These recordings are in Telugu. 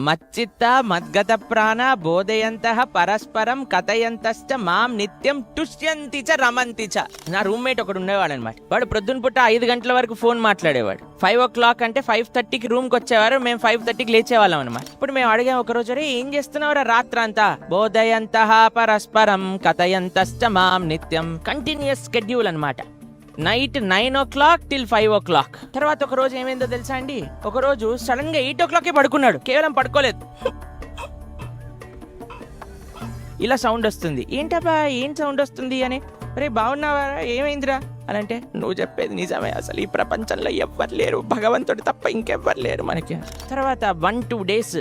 మచ్చిత్త మద్గత ప్రాణ బోధయంత పరస్పరం కథయంతశ్చ మాం నిత్యం టుష్యంతి చ రమంతి చ నా రూమ్మేట్ ఒకడు ఉండేవాడు అనమాట వాడు ప్రొద్దున పుట్ట ఐదు గంటల వరకు ఫోన్ మాట్లాడేవాడు. ఫైవ్ ఓ క్లాక్ అంటే ఫైవ్ థర్టీకి రూమ్కి వచ్చేవారు మేము ఫైవ్ థర్టీకి లేచేవాళ్ళం అనమాట ఇప్పుడు మేము అడిగాం ఒక రోజు "అరే, ఏం చేస్తున్నావురా రాత్రంతా? బోధయంత పరస్పరం కథయంతశ్చ మాం నిత్యం కంటిన్యూస్ షెడ్యూల్ అనమాట night nine o'clock till five o'clock. తర్వాత ఒక రోజు ఏమైందో తెలుసా అండి? ఒక రోజు సడన్గా ఎయిట్ ఓ క్లాక్ పడుకున్నాడు. కేవలం పడుకోలేదు. ఇలా సౌండ్ వస్తుంది. ఏంటబ్బా ఏం సౌండ్ వస్తుంది? అని అరే బాగున్నావా? ఏమైందిరా? అని అంటే నువ్వు చెప్పేది నిజమే అసలు. ఈ ప్రపంచంలో ఎవ్వరు లేరు. భగవంతుడు తప్ప ఇంకెవ్వరు లేరు మనకి. తర్వాత one two days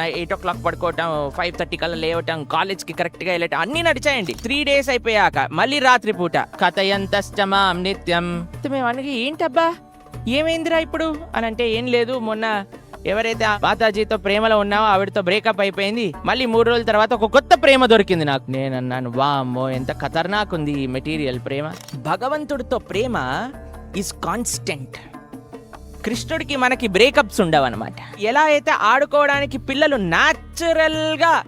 eight o'clock పడుకోవటం five thirty కల్లా లేవటం కాలేజ్కి కరెక్ట్గా వెళ్ళటం అన్ని నడిచాయండి. త్రీ డేస్ అయిపోయాక మళ్ళీ రాత్రి పూట కథ ఎంతష్టమాం నిత్యం. మేము అనగా ఏంటబ్బా? ఏమైందిరా ఇప్పుడు? అని అంటే ఏం లేదు. మొన్న ఎవరైతే మాతాజీతో ప్రేమలో ఉన్నావో ఆవిడతో బ్రేకప్ అయిపోయింది మళ్ళీ మూడు రోజుల తర్వాత ఒక కొత్త ప్రేమ దొరికింది నాకు. నేను అన్నాను వామ్మో ఎంత ఖతర్నాక్ ఉంది ఈ మెటీరియల్ ప్రేమ. భగవంతుడితో ప్రేమ ఈజ్ కాన్స్టెంట్ కృష్ణుడికి మనకి బ్రేకప్స్ ఉండవన్నమాట. ఎలా అయితే ఆడుకోవడానికి పిల్లలు న్యాచురల్గా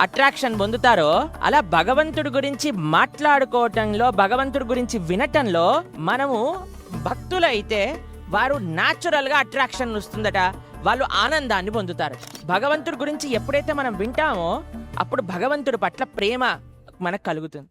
అట్రాక్షన్ పొందుతారో అలా భగవంతుడి గురించి మాట్లాడుకోవటంలో భగవంతుడి గురించి వినటంలో మనము భక్తులైతే వారు న్యాచురల్గా అట్రాక్షన్ వస్తుందట. వాళ్ళు ఆనందాన్ని పొందుతారు. భగవంతుడి గురించి ఎప్పుడైతే మనం వింటామో అప్పుడు భగవంతుడి పట్ల ప్రేమ మనకు కలుగుతుంది.